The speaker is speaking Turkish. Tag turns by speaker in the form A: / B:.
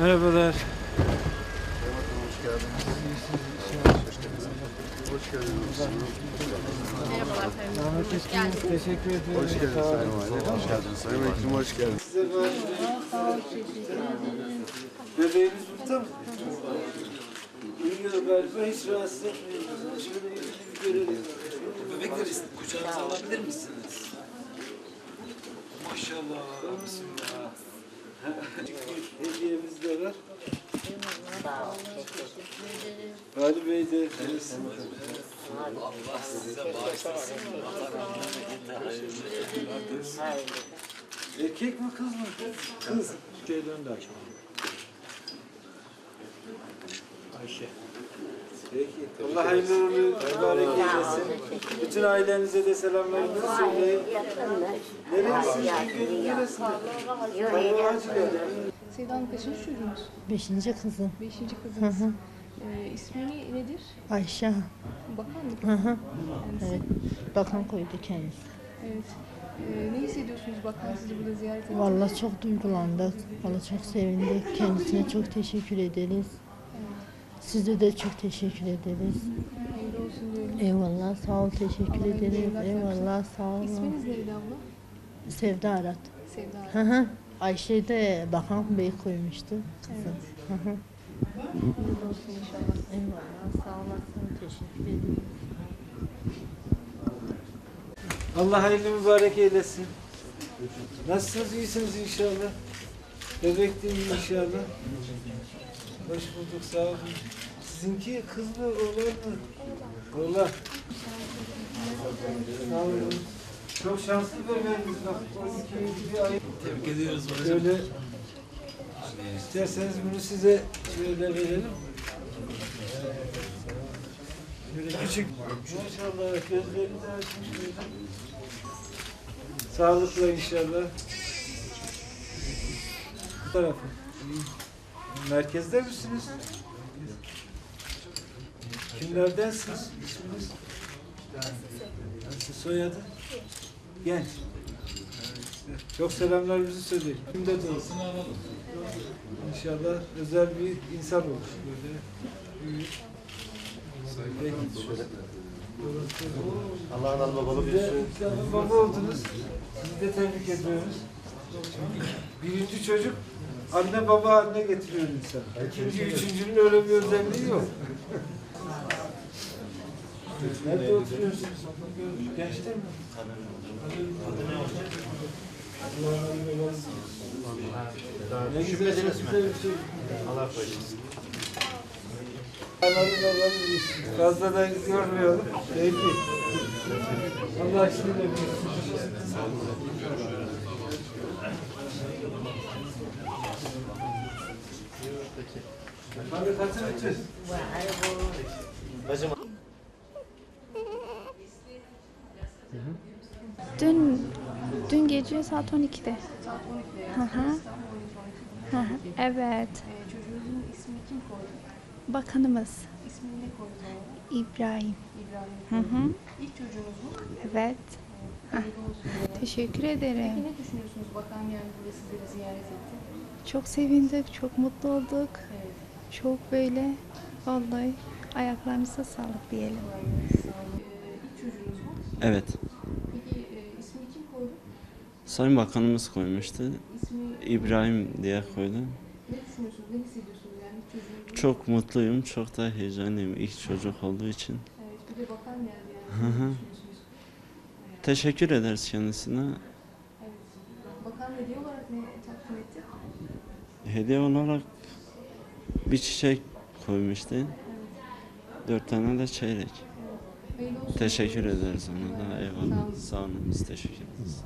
A: Merhabalar.
B: Hoş geldiniz. Hoş geldiniz.
C: Merhabalar
A: teşekkür ederim.
B: Hoş geldiniz. Sayın. Hoş geldiniz Sayın Vekilim. Hoş geldiniz.
A: Size ben... Bebeğimiz burada mı? Uyuyor galiba, hiç rahatsız etmeyin. Şöyle bir
D: kucağınıza alabilir misiniz? Maşallah. Bismillah.
A: Hediyemiz de var. Ali Bey de
D: Allah size bağışlasın. Allah rahmet eylesin.
A: erkek mi kız mı? Kız. Peki. Allah hayırlı uğurlu mübarek eylesin. Bütün ailenize de selamlarımızı söyleyin. Nerelisiniz? Türkiye'nin neresinde? Acılar.
C: Sevda Hanım kaçıncı çocuğunuz?
E: Beşinci kızım
C: Beşinci kızınız. Ee, ismi nedir?
E: Ayşe.
C: Bakanlık.
E: Hı hı.
C: Kendisi.
E: Evet. Bakan koydu kendisi.
C: Evet. Ee, ne hissediyorsunuz bakan sizi burada ziyaret etti?
E: Vallahi çok duygulandık. Vallahi çok sevindik. Kendisine çok teşekkür ederiz. Size de çok teşekkür ederiz.
C: Hayırlı olsun diyorum.
E: Eyvallah sağ ol teşekkür
C: Allah
E: ederiz.
C: evlatlar
E: Eyvallah sağ olun.
C: İsminiz neydi abla?
E: Sevda Arat.
C: Sevda
E: Hı
C: Hanım.
E: hı. Ayşe de Bakan Bey koymuştu. Kızım. Hı hı.
C: Hayırlı olsun inşallah.
E: Eyvallah sağ olasın teşekkür ederim.
A: Allah hayırlı mübarek eylesin. Nasılsınız? İyisiniz inşallah. Bebek de iyi inşallah. Hoş bulduk, sağ olun. Sizinki kız mı, oğlan mı? Oğlan. Sağ olun. Çok şanslı bebeğimiz bak. 12 bir ay.
D: Tebrik ediyoruz hocam.
A: Şöyle isterseniz bunu size şöyle verelim. Böyle küçük. Maşallah gözleri de açmış böyle. Sağlıkla inşallah. Bu tarafı. Merkezde misiniz? Kimlerdensiniz? İsminiz? Nasıl soyadı? Genç. Çok selamlarımızı söyleyin. Kimde de olsun. İnşallah özel bir insan olur. Böyle büyük.
B: Allah'ın alma balı
A: Siz de inşallah baba oldunuz. Sizi de tebrik ediyoruz. Birinci çocuk anne baba haline getiriyor insan. İkinci, üçüncünün öyle bir özelliği yok. Nerede oturuyorsunuz? Gençte mi? Ne güzel şey.
B: Allah
A: iş. Fazla da yormayalım. Peki. Allah aşkına bir
F: Dün dün gece saat 12'de.
C: Saat 12'de
F: Hı hı. Evet.
C: Ee, çocuğunuzun ismini kim koydu?
F: Bakanımız
C: İsmini ne koydu?
F: İbrahim.
C: İbrahim.
F: Hı hı.
C: İlk çocuğunuz mu?
F: Evet.
C: Hayırlı
F: Teşekkür
C: Peki
F: ederim.
C: ne düşünüyorsunuz? Bakan yani burada sizleri ziyaret etti.
F: Çok sevindik, çok mutlu olduk.
C: Evet.
F: Çok böyle vallahi ayaklarınıza sağlık diyelim.
C: Ee, çocuğunuz mu?
G: Evet.
C: Peki e, ismini kim koydu?
G: Sayın Bakanımız koymuştu.
C: İsmi
G: İbrahim diye koydu.
C: ne düşünüyorsunuz? Ne hissediyorsunuz yani çocuğunuz?
G: Çok mutluyum, çok da heyecanlıyım ilk çocuk olduğu için.
C: Evet, bir de bakan geldi
G: Hı
C: yani.
G: hı.
C: Düşünüyorsunuz?
G: Teşekkür ederiz kendisine.
C: Evet. Bakan hediye olarak ne takdim etti?
G: Hediye olarak bir çiçek koymuştu. Dört tane de çeyrek. Teşekkür ederiz ona da. Eyvallah. Sağ olun. Biz teşekkür ederiz.